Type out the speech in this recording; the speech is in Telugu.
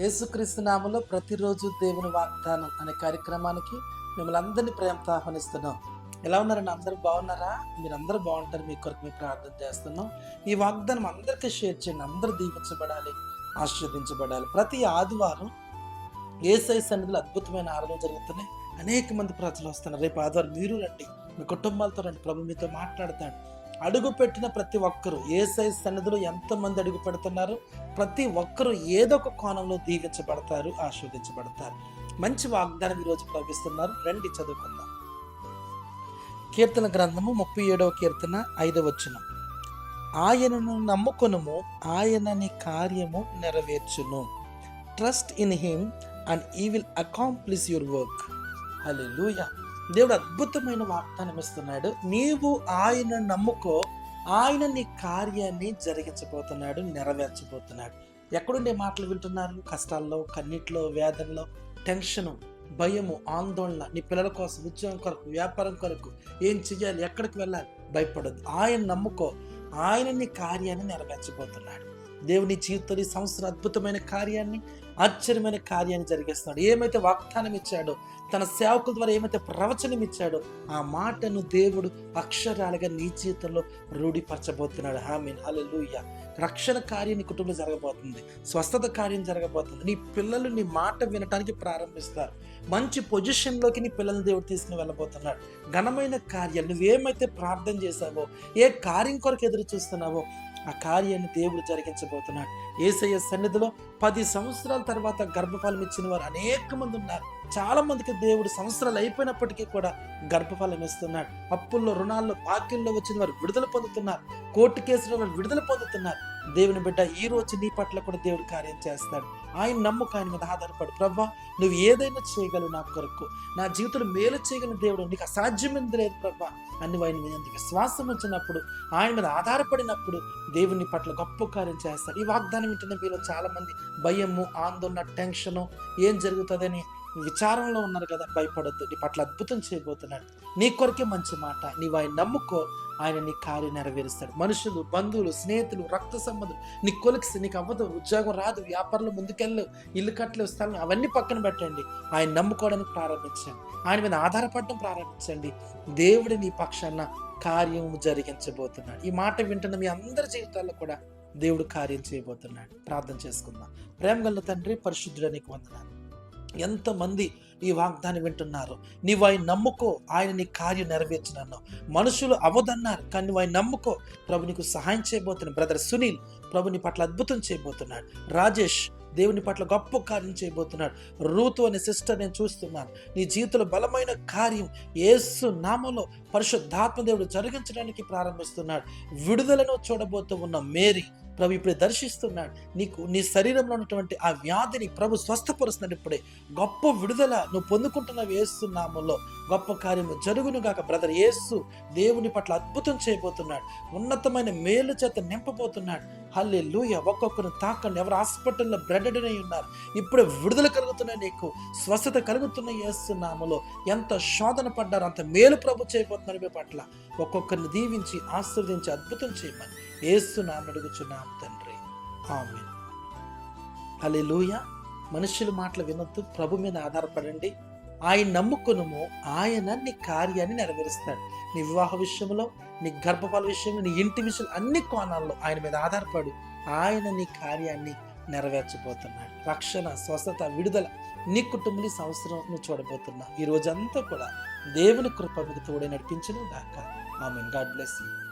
యేసుక్రీస్తు నామలో ప్రతిరోజు దేవుని వాగ్దానం అనే కార్యక్రమానికి మిమ్మల్ని అందరినీ ప్రేమతో ఆహ్వానిస్తున్నాం. ఎలా ఉన్నారండి అందరూ బాగున్నారా? మీరు అందరూ బాగుంటారు. మీ కొరకు మేము ప్రార్థన చేస్తున్నాం. ఈ వాగ్దానం అందరికీ షేర్ చేయండి. అందరూ దీవించబడాలి ఆశీర్వదించబడాలి. ప్రతి ఆదివారం ఏసై సన్నిధిలో అద్భుతమైన ఆరాధన జరుగుతున్నాయి. అనేక మంది ప్రజలు వస్తున్నారు. రేపు ఆదివారం మీరు రండి. మీ కుటుంబాలతో రండి. ప్రభు మీతో మాట్లాడతాడు. అడుగు పెట్టిన ప్రతి ఒక్కరూ. ఏసై సన్నిధిలో ఎంతమంది అడుగు పెడుతున్నారు ప్రతి ఒక్కరూ ఏదో ఒక కోణంలో దీవించబడతారు ఆస్వాదించబడతారు మంచి వాగ్దానం ఈరోజు ప్రవహిస్తున్నారు. రండి చదువుకుందాం. కీర్తన గ్రంథము ముప్పై ఏడవ కీర్తన ఐదవ వచనం. ఆయనను నమ్ముకొనుము ఆయనని కార్యము నెరవేర్చును. Trust in him and he will accomplish your work hallelujah దేవుడు అద్భుతమైన వాగ్దానం ఇస్తున్నాడు నీవు ఆయన నమ్ముకో ఆయన నీ కార్యాన్ని జరిగించబోతున్నాడు నెరవేర్చబోతున్నాడు. ఎక్కడుండే మాటలు వింటున్నారు? కష్టాల్లో కన్నిట్లో వేదనలో టెన్షను భయము ఆందోళన నీ పిల్లల కోసం ఉద్యోగం కొరకు వ్యాపారం కొరకు ఏం చెయ్యాలి ఎక్కడికి వెళ్ళాలి? భయపడద్దు. ఆయన నమ్ముకో ఆయన నీ కార్యాన్ని నెరవేర్చబోతున్నాడు. దేవుని జీవితంలో ఈ సంవత్సరం అద్భుతమైన కార్యాన్ని ఆశ్చర్యమైన కార్యాన్ని జరిగిస్తున్నాడు. ఏమైతే వాగ్దానం ఇచ్చాడో తన సేవకుల ద్వారా ఏమైతే ప్రవచనం ఇచ్చాడో ఆ మాటను దేవుడు అక్షరాలుగా నీ జీవితంలో రూఢిపరచబోతున్నాడు. హామీన్ హల్లెలూయా. రక్షణ కార్యం నీ కుటుంబంలో జరగబోతుంది. స్వస్థత కార్యం జరగబోతుంది. నీ పిల్లలు నీ మాట వినటానికి ప్రారంభిస్తారు. మంచి పొజిషన్లోకి నీ పిల్లల్ని దేవుడు తీసుకుని వెళ్ళబోతున్నాడు. ఘనమైన కార్యాలు నువ్వేమైతే ప్రార్థన చేశావో ఏ కార్యం కొరకు ఎదురు చూస్తున్నావో ఆ కార్యాన్ని దేవుడు జరిగించబోతున్నాడు. ఏసయ్య సన్నిధిలో పది సంవత్సరాల తర్వాత గర్భఫలం ఇచ్చిన వారు అనేక మంది ఉన్నారు. చాలామందికి దేవుడు సంవత్సరాలు అయిపోయినప్పటికీ కూడా గర్భఫలం ఇస్తున్నాడు. అప్పుల్లో రుణాల్లో బాక్యంలో వచ్చిన వారు విడుదల పొందుతున్నారు. కోర్టు కేసులో వారు విడుదల పొందుతున్నారు. దేవుని బిడ్డ ఈ రోజు నీ పట్ల కూడా దేవుడు కార్యం చేస్తాడు. ఆయన నమ్ముక ఆయన మీద ఆధారపడు. ప్రభా నువ్వు ఏదైనా చేయగలవు నా కొరకు. నా జీవితంలో మేలు చేయగలిగిన దేవుడు నీకు అసాధ్యమైనది లేదు ప్రభా. అని ఆయన మీద విశ్వాసం వచ్చినప్పుడు ఆయన మీద ఆధారపడినప్పుడు దేవుని పట్ల గొప్ప కార్యం చేస్తాడు. ఈ వాగ్దానం వింటున్న మీలో చాలామంది భయము ఆందోళన టెన్షను ఏం జరుగుతుందని విచారంలో ఉన్నారు కదా భయపడొద్దు నీ పట్ల అద్భుతం చేయబోతున్నాడు. నీ కొరకే మంచి మాట నీవు ఆయన నమ్ముకో ఆయన నీ కార్యం నెరవేరుస్తాడు. మనుషులు బంధువులు స్నేహితులు రక్త సంబంధులు నీ కొలిక్స్ నీకు అవ్వదు ఉద్యోగం రాదు వ్యాపారంలో ముందుకెళ్ళు ఇల్లు కట్టలేవు స్థలం అవన్నీ పక్కన పెట్టండి. ఆయన నమ్ముకోవడానికి ప్రారంభించండి. ఆయన మీద ఆధారపడడం ప్రారంభించండి. దేవుడి నీ పక్షాన కార్యం జరిగించబోతున్నాడు. ఈ మాట వింటున్న మీ అందరి జీవితాల్లో కూడా దేవుడు కార్యం చేయబోతున్నాడు. ప్రార్థన చేసుకుందాం. ప్రేమ గల్ల తండ్రి పరిశుద్ధుడానికి వందనాలు. ఎంతమంది ఈ వాగ్దాన్ని వింటున్నారు? నీవు ఆయన నమ్ముకో ఆయన నీ కార్యం నెరవేర్చినన్నావు. మనుషులు అవదన్నారు కానీ నువ్వు ఆయన నమ్ముకో. ప్రభు నీకు సహాయం చేయబోతున్నాడు. బ్రదర్ సునీల్ ప్రభు నీ పట్ల అద్భుతం చేయబోతున్నాడు. రాజేష్ దేవుని పట్ల గొప్ప కార్యం చేయబోతున్నాడు. రూతు అనే సిస్టర్ నేను చూస్తున్నాను. నీ జీవితంలో బలమైన కార్యం ఏసు నామంలో పరిశుద్ధాత్మ దేవుడు జరిగించడానికి ప్రారంభిస్తున్నాడు. విడుదలను చూడబోతూ ఉన్న మేరీ ప్రభు ఇప్పుడే దర్శిస్తున్నాడు. నీకు నీ శరీరంలో ఉన్నటువంటి ఆ వ్యాధిని ప్రభు స్వస్థపరుస్తున్నాడు ఇప్పుడే. గొప్ప విడుదల నువ్వు పొందుకుంటున్న వేస్తున్నాములో గొప్ప కార్యము జరుగును గాక బ్రదర్. ఏసు దేవుని పట్ల అద్భుతం చేయబోతున్నాడు. ఉన్నతమైన మేలు చేత నింపబోతున్నాడు. హల్లే లూయ ఒక్కొక్కరు తాకండి. ఎవరు హాస్పిటల్లో బ్రెడెడ్ అయి ఉన్నారు. ఇప్పుడే విడుదల కలుగుతున్నాయి నీకు. స్వస్థత కలుగుతున్న యేసునామలో ఎంత శోధన పడ్డారు అంత మేలు ప్రభు చేయబోతున్నారు మీ పట్ల. ఒక్కొక్కరిని దీవించి ఆశీర్వదించి అద్భుతం చేయమని ఏసునామ అడుగుచున్నాం. తండ్రి. ఆమె హల్లెలూయ. మనుషుల మాటలు వినొద్దు. ప్రభు మీద ఆధారపడండి. ఆయన నమ్ముకునుము. ఆయన నీ కార్యాన్ని నెరవేరుస్తాడు. నీ వివాహ విషయంలో నీ గర్భఫల విషయంలో నీ ఇంటి విషయంలో అన్ని కోణాల్లో ఆయన మీద ఆధారపడు. ఆయన నీ కార్యాన్ని నెరవేర్చబోతున్నాడు. రక్షణ స్వస్థత విడుదల నీ కుటుంబం సంవత్సరం నువ్వు చూడబోతున్నావు. ఈ రోజంతా కూడా దేవుని కృప మీకు తోడే నడిపించను గాక ఆమె గాడ్ బ్లెస్ యూ.